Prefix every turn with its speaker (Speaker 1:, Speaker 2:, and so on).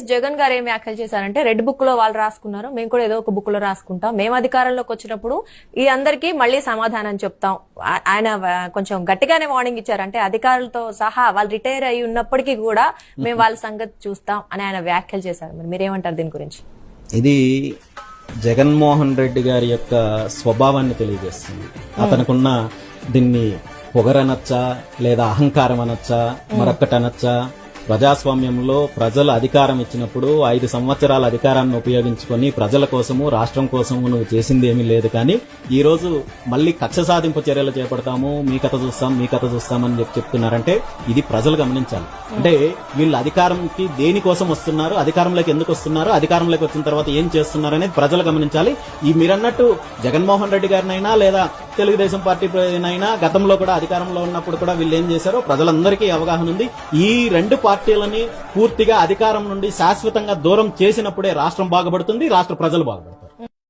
Speaker 1: జగన్ గారు ఏం వ్యాఖ్యలు చేశారంటే రెడ్ బుక్లో వాళ్ళు రాసుకున్నారు మేము కూడా ఏదో ఒక బుక్లో రాసుకుంటాం. మేము అధికారంలోకి వచ్చినప్పుడు ఈ అందరికీ మళ్ళీ సమాధానం చెప్తాం. ఆయన కొంచెం గట్టిగానే వార్నింగ్ ఇచ్చారంటే అధికారులతో సహా వాళ్ళు రిటైర్ అయి ఉన్నప్పటికీ కూడా మేము వాళ్ళ సంగతి చూస్తాం అని ఆయన వ్యాఖ్యలు చేశారు. మరి మీరేమంటారు దీని గురించి?
Speaker 2: ఇది జగన్మోహన్ రెడ్డి గారి యొక్క స్వభావాన్ని తెలియజేస్తుంది. అతనుకున్న దీన్ని పొగరనొచ్చా లేదా అహంకారం అనొచ్చా మరొక్కటి అనొచ్చా ప్రజాస్వామ్యంలో ప్రజలు అధికారం ఇచ్చినప్పుడు ఐదు సంవత్సరాల అధికారాన్ని ఉపయోగించుకొని ప్రజల కోసము రాష్ట్రం కోసము నువ్వు చేసింది ఏమీ లేదు కానీ ఈ రోజు మళ్ళీ కక్ష సాధింపు చర్యలు చేపడతాము మీ కథ చూస్తాం మీ కథ చూస్తామని చెప్పి చెప్తున్నారంటే ఇది ప్రజలు గమనించాలి. అంటే వీళ్ళు అధికారంకి దేనికోసం వస్తున్నారు అధికారంలోకి ఎందుకు వస్తున్నారు అధికారంలోకి వచ్చిన తర్వాత ఏం చేస్తున్నారు అనేది ప్రజలు గమనించాలి. ఈ మీరన్నట్టు జగన్మోహన్ రెడ్డి గారినైనా లేదా తెలుగుదేశం పార్టీ అయినా గతంలో కూడా అధికారంలో ఉన్నప్పుడు కూడా వీళ్ళు ఏం చేశారో ప్రజలందరికీ అవగాహన ఉంది. ఈ రెండు పార్టీలని పూర్తిగా అధికారం నుండి శాశ్వతంగా దూరం చేసినప్పుడే రాష్ట్రం బాగుపడుతుంది రాష్ట్ర ప్రజలు బాగుపడుతుంది